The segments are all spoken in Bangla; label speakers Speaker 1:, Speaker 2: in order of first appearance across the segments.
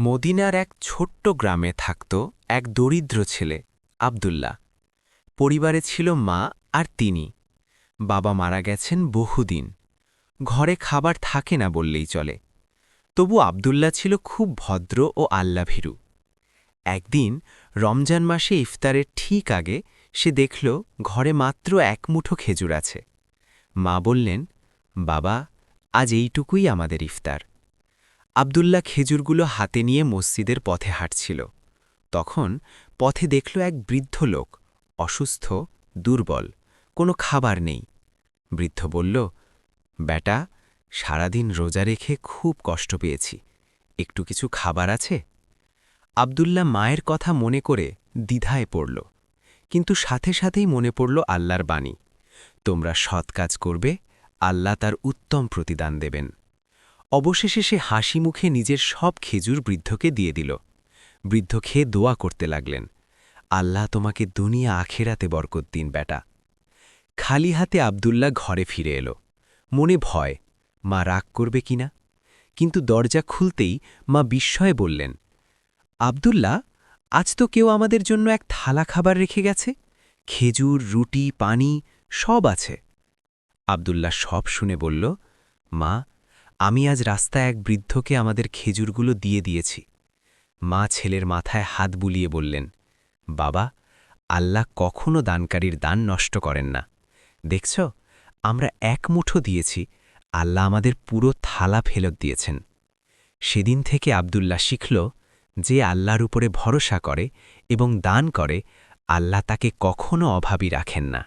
Speaker 1: মদিনার এক ছোট্ট গ্রামে থাকত এক দরিদ্র ছেলে, আবদুল্লাহ। পরিবারে ছিল মা আর তিনি। বাবা মারা গেছেন বহুদিন। ঘরে খাবার থাকে না বললেই চলে। তবু আবদুল্লাহ ছিল খুব ভদ্র ও আল্লাভীরু। একদিন রমজান মাসে ইফতারের ঠিক আগে সে দেখল ঘরে মাত্র এক মুঠো খেজুর আছে। মা বললেন, বাবা, আজ এইটুকুই আমাদের ইফতার। আবদুল্লাহ খেজুরগুলো হাতে নিয়ে মসজিদের পথে হাঁটছিল। তখন পথে দেখল এক বৃদ্ধ লোক, অসুস্থ, দুর্বল, কোনো খাবার নেই। বৃদ্ধ বলল বেটা সারাদিন রোজা রেখে খুব কষ্ট পেয়েছি। একটু কিছু খাবার আছে? আবদুল্লাহ মায়ের কথা মনে করে দ্বিধায় পড়ল, কিন্তু সাথে সাথেই মনে পড়ল আল্লাহর বাণী, তোমরা সৎ কাজ করবে, আল্লাহ তার উত্তম প্রতিদান দেবেন। অবশেষে সে হাসি মুখে নিজের সব খেজুর বৃদ্ধকে দিয়ে দিল। বৃদ্ধ খেয়ে দোয়া করতে লাগলেন, আল্লাহ তোমাকে দুনিয়া আখেরাতে বরকত দিন, বেটা। খালি হাতে আবদুল্লাহ ঘরে ফিরে এলো। মনে ভয়, মা রাগ করবে কিনা কিন্তু দরজা খুলতেই মা বিস্ময়ে বললেন, আবদুল্লাহ, আজ তো কেউ আমাদের জন্য এক থালা খাবার রেখে গেছে। খেজুর, রুটি, পানি সব আছে। আবদুল্লাহ সব শুনে বলল, মা আমি আজ রাস্তায় এক বৃদ্ধকে আমাদের খেজুরগুলো দিয়ে দিয়েছি। মা ছেলের মাথায় হাত বুলিয়ে বললেন, বাবা, আল্লাহ কখনো দানকারীর দান নষ্ট করেন না। দেখছ, আমরা এক মুঠো দিয়েছি, আল্লাহ আমাদের পুরো থালা ফেরত দিয়েছেন। সেদিন থেকে আবদুল্লাহ শিখল যে আল্লাহর উপরে ভরসা করে এবং দান করে, আল্লাহ তাকে কখনো অভাবী রাখেন না।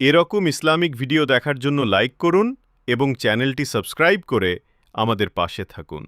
Speaker 2: এরকম ইসলামিক ভিডিও দেখার জন্য লাইক করুন এবং চ্যানেলটি সাবস্ক্রাইব করে আমাদের পাশে থাকুন।